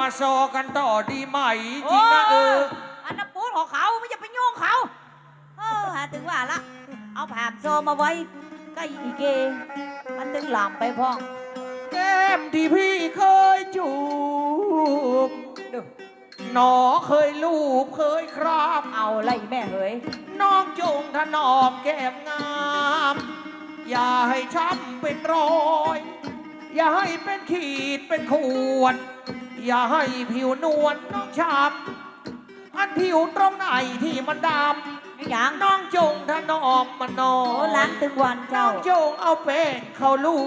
มาซอกันต่อดีไหมจริงนะเออ อันนั้นปูนของเขาไม่จะไปโยงเขา เออหาถึงว่าละ เอาผามโซมาไว้ใกล้อีเก มันถึงหลามไปพ่อง แก้มที่พี่เคยจูบหนอเคยลูบเคยครามเอาไรแม่เฮ้ยน้องจงถนอมแก้มงาม อย่าให้ช้ำเป็นรอย อย่าให้เป็นขีดเป็นขวด อย่าให้ผิวนวลน้องช้ำอันผิวตรงไหนที่มันดไม่หยังำน้องจงถนอมมันนอโอ้นล้างถึงวันน้เจ้า องจงเอาแป้งเข้าลู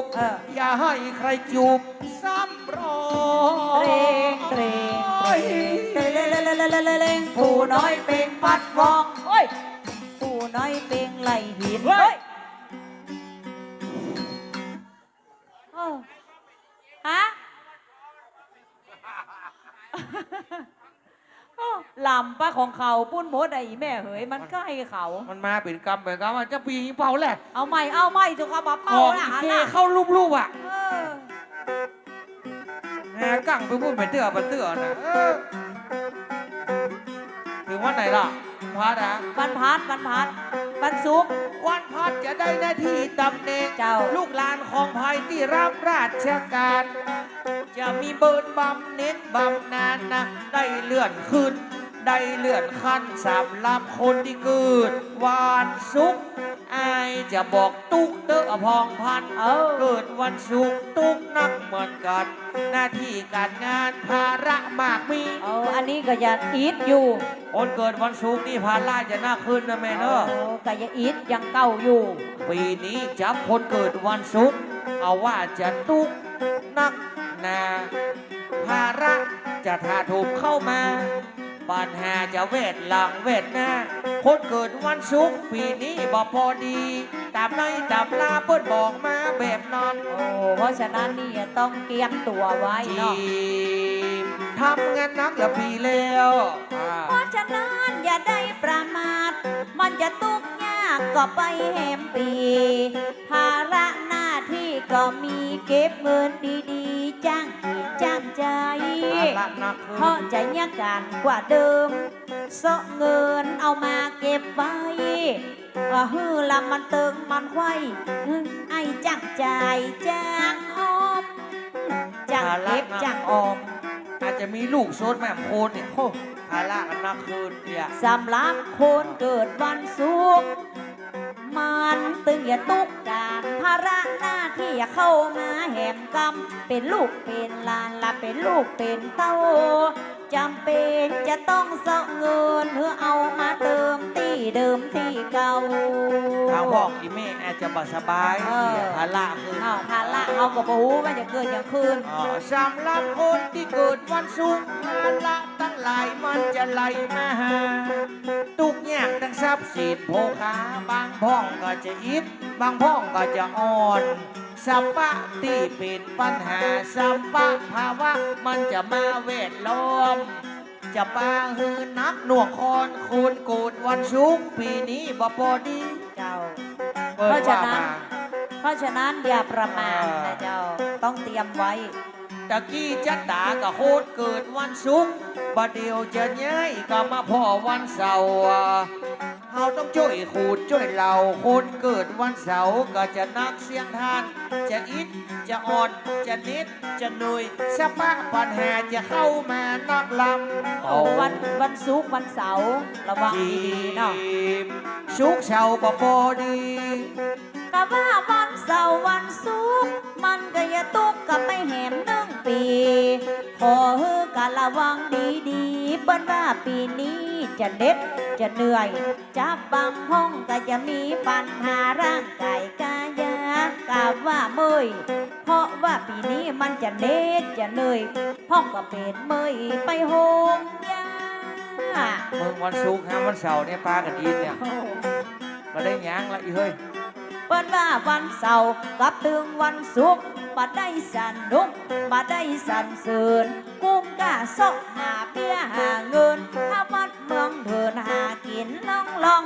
ก เอออย่าให้ใครจูบซ้ำรอเตรงเตรงเตรงเตรงเลเลเลเลเลเลงผู้น้อยเป็งปัดวอง ลำป้าของเขาปุ้นโมดไอ้แม่เหยมันใกล้เขา มันมาเป็นกรรมเป็นกรรมมันจะปีเป่าแหละเอาใหม่เอาใหม่จุกเอามาเป่าออกละอีฮะเกล่ะเข้ารูปๆอะเออแหมกั้งไปพูดเป็นเตื้อเป็นเตื้อนะเออถึงวันไหนล่ะพัดนะวันพัดวันพัดวันศุกร์วันพัดจะได้หน้าที่ตำแหน่งเจ้าลูกหลานของภายที่รับราชการ จะมีเบิร์นบำเน้นบำนานนะได้เลื่อนขึ้น ได้เลื่อนขั้นสามลำคนที่เกิดวันศุกร์อายจะบอกตุ๊กเตอพองพันเออเกิดวันศุกร์ตุ๊กนักเหมือนกัน หน้าที่การงานภาระมากมีเอาอันนี้ก็ยังอีทอยู่คนเกิดวันศุกร์นี่ภาระจะน่าขึ้นนะแม่เนอะโอ้ก็ยังอีทยังเก่าอยู่ ปีนี้จับคนเกิดวันศุกร์เอาว่าจะตุ๊กนักหนาภาระจะถาโถมเข้ามา ปัญหาจะเวทหลังเวทหน้าคนเกิดวันศุกร์ปีนี้บ่พอดี ตามในตามลาเปิ้นบอกมาแบบนั้นโอ้เพราะฉะนั้นนี่ต้องเตรียมตัวไว้จีเนาะมทำงานหนักละปีแล้วอ่าเพราะฉะนั้นอย่าได้ประมาท มันจะตุกยากก็ไปแหมปีภาระหน้าที่ ก็มีเก็บเงินดีๆจ้างจิตจ้างใจภาระหนักขึ้นเพราะจะยากกันกว่าเดิมเสาะเงินเอามาเก็บไว้ว่าฮือละมันเติงมันไว้ฮึไอ้จ้างใจายจ้างออมจ้างเก็บจ้างออมอาจจะมีลูกโซนแม่โคนเนี่ยโอ้ภาระกันหนักขึ้นเนี่ยสำหรับคนเกิดวันศุกร์ มันตึงอย่าตุกการภาระหน้าที่อย่าเข้ามาแหมกรรมเป็นลูกเป็นลานละเป็นลูกเป็นเต้า จำเป็นจะต้องเสาะเงินเพื่อเอามาเติมที่เดิมที่เก่า ทางพ่ออีเมอาจจะบ่สบายเออเนี่ยภาระขึ้นเอาภาระเอากับบูมันจะเกิดอย่างคืนอ๋อสำหรับคนที่เกิดวันศุกร์ภาระตั้งหลายมันจะไหลมาหา ทุกอย่างทั้งทรัพย์สินโภคาบางพ้องก็จะอิดบางพ้องก็จะอ่อน สัมปะที่เป็นปัญหาสัมปะภาวะมันจะมาเวทล้อม จะปาหือนักหน่วงคอนคูณกูดวันศุกร์ปีนี้บ่พอดีเจ้าเปิดเพราะฉะว่านั้นมาเพราะฉะนั้นอย่าประมาทเออนะเจ้าต้องเตรียมไว้ ตะกี้จันตากับโคตรเกิดวันศุกร์บัดเดียวจะย้ายก็มาพ่อวันเสาร์ เฮาต้องช่วยขูดช่วยเราคนเกิดวันเสาร์ก็จะนักเสียงทาน จะอิดจะอ่อนจะนิดจะหนุยสะปะปัญหาจะเข้ามานักลำโอ้วันวันศุกร์วันเสาร์ระวังดีๆเนาะมสุกร์เสาร์ก็พอดี ก็ว่าวันเสาร์วันศุกร์มันก็อย่าตุกกับไปแหมหนึ่งปี ขอเฮือกันระวังดีๆเปิ้นว่าปีนี้จะเด็ดจะเหนื่อย จับบางห้องก็จะมีปัญหาร่างกายกายากาว่าเมยเพราะว่าปีนี้มันจะเด็ดจะเหนื่อยห้องก็เป็นเมยไปโฮมยาเมืองวันศุกร์ฮะวันเสาร์เนี่ยปลากันอินเนี่ยมาได้หยังละอีเฮ้ย เปิ้นว่าวันเสาร์กับตึงวันศุกร์บัดได้สนุกบัดได้สันเสริญกุ้มกะซอกหาเปี้ยหาเงินถ้าวัดเมืองเดินหากินล่องล่อง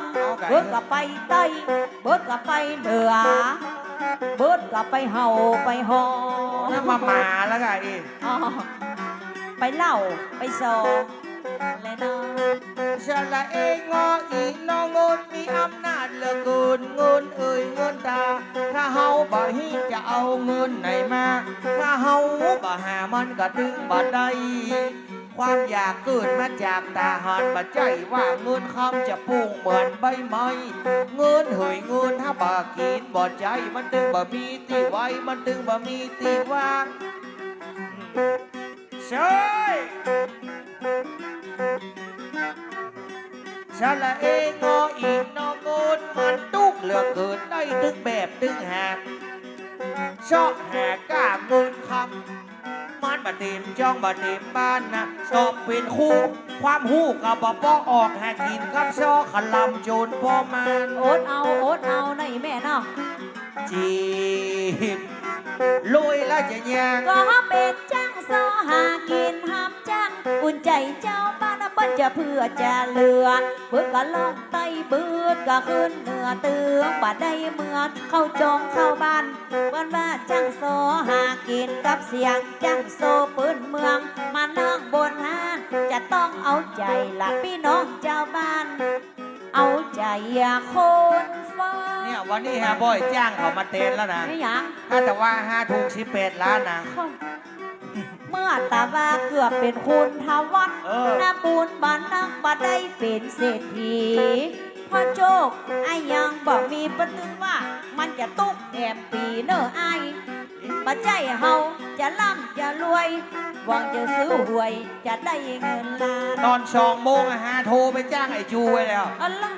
เบิดก็ไปใต้เบิดก็ไปเหนือเบิดก็ไปเฮาไปฮอนั่นมาหมาแล้วไงอีอ๋อไปเล่าไปซอและเนาะชะละเองงออีน้องเงินมีอำนาจเหลือเกิน บ่ฮีจะเอาเงินไหนมา ถ้าเฮาบ่หามันก็ดึงบ่ได้ความอยากเกิดมาจากตาหันบ่ใจว่าเงินคำจะพุ่งเหมือนใบไม้เงินเหยเงินถ้าบ่กินบ่ใจมันตึงบ่มีที่ไว้ มันตึงบ่มีที่วางใช่ชาละเองงออีกนอโกนมันตุก เหลือเกินได้ตึกแบบตึกแหกชอบแหกกล้าเงินคำมันบาเต็มจ้องบาเต็มบ้านนะชอบเป็นคู่ ความหู้กับบ่ป้อออกแหกกินกับซอขลำโจรพ่อมันโอดเอาโอดเอาในแม่เนาะจีบลุยแล้วจะยังก็เป็นจ้างซอหากินห้ามจ้างอุ่นใจเจ้าบ้านเปิ้นจะเพื่อจะเหลือเบิดก็ลองไต เบิดก็ขึ้นเหนือเตืองบ่ได้เมื่อเข้าจองเข้าบ้านเปิ้นว่าจ้างซอหากินกับเสียงจ้างโซปืนเมืองมานั่งบนห้านจะต้องเอาใจละพี่น้องเจ้าบ้าน เอาใจคนฟังเนี่ยวันนี้ฮะบอยจ้างเขามาเต้นแล้วนะไม่หยังถ้าแต่ว่าห้าถูกสิบแปดล้านนะเมื่อตาว่าเกือบเป็นคุณทวัตเออ น้าปูนบ้านนักบ่ได้เป็นเศรษฐี พ่อโจกไอ้ยังบอกมีประตึงว่า มันจะตุกแอบปีเนอไอ้ปัจจัยเฮาจะร่ำจะรวยหวังจะซื้อหวยจะได้เงินล้าน ตอนสองโมงอะฮะโทรไปจ้างไอ้จูไว้แล้ว อัลละ